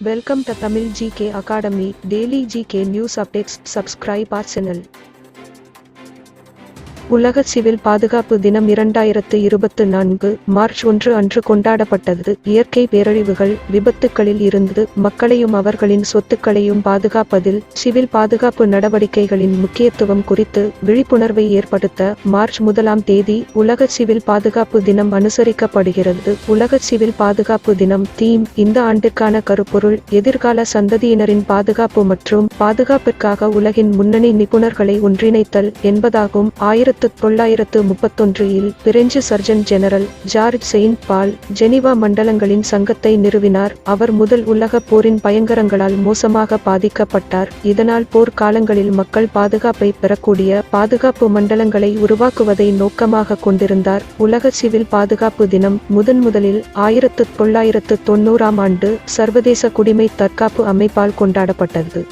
Welcome to Tamil GK academy daily GK news updates subscribe our channel உலக civil பாதுகாப்பு தினம் இரண்டாயிரத்து இருபத்து நான்கு மார்ச் ஒன்று அன்று கொண்டாடப்பட்டது. இயற்கை பேரழிவுகள் விபத்துக்களில் இருந்து மக்களையும் அவர்களின் சொத்துக்களையும் பாதுகாப்பதில் சிவில் பாதுகாப்பு நடவடிக்கைகளின் முக்கியத்துவம் குறித்து விழிப்புணர்வை ஏற்படுத்த மார்ச் முதலாம் தேதி உலக சிவில் பாதுகாப்பு தினம் அனுசரிக்கப்படுகிறது. உலக சிவில் பாதுகாப்பு தினம் தீம் இந்த ஆண்டிற்கான கருப்பொருள் எதிர்கால சந்ததியினரின் பாதுகாப்பு மற்றும் பாதுகாப்பிற்காக உலகின் முன்னணி நிபுணர்களை ஒன்றிணைத்தல் என்பதாகும். ஆயிரத்தி தொள்ளாயிரத்து முப்பத்தொன்றில் French surgeon general George Saint Paul Geneva மண்டலங்களின் சங்கத்தை நிறுவினார். அவர் முதல் உலகப் போரின் பயங்கரங்களால் மோசமாக பாதிக்கப்பட்டார். இதனால் போர் காலங்களில் மக்கள் பாதுகாப்பை பெறக்கூடிய பாதுகாப்பு மண்டலங்களை உருவாக்குவதை நோக்கமாக கொண்டிருந்தார். உலக சிவில் பாதுகாப்பு தினம் முதன் முதலில் ஆயிரத்து தொள்ளாயிரத்து தொன்னூறாம் ஆண்டு சர்வதேச குடிமை தற்காப்பு அமைப்பால் கொண்டாடப்பட்டது.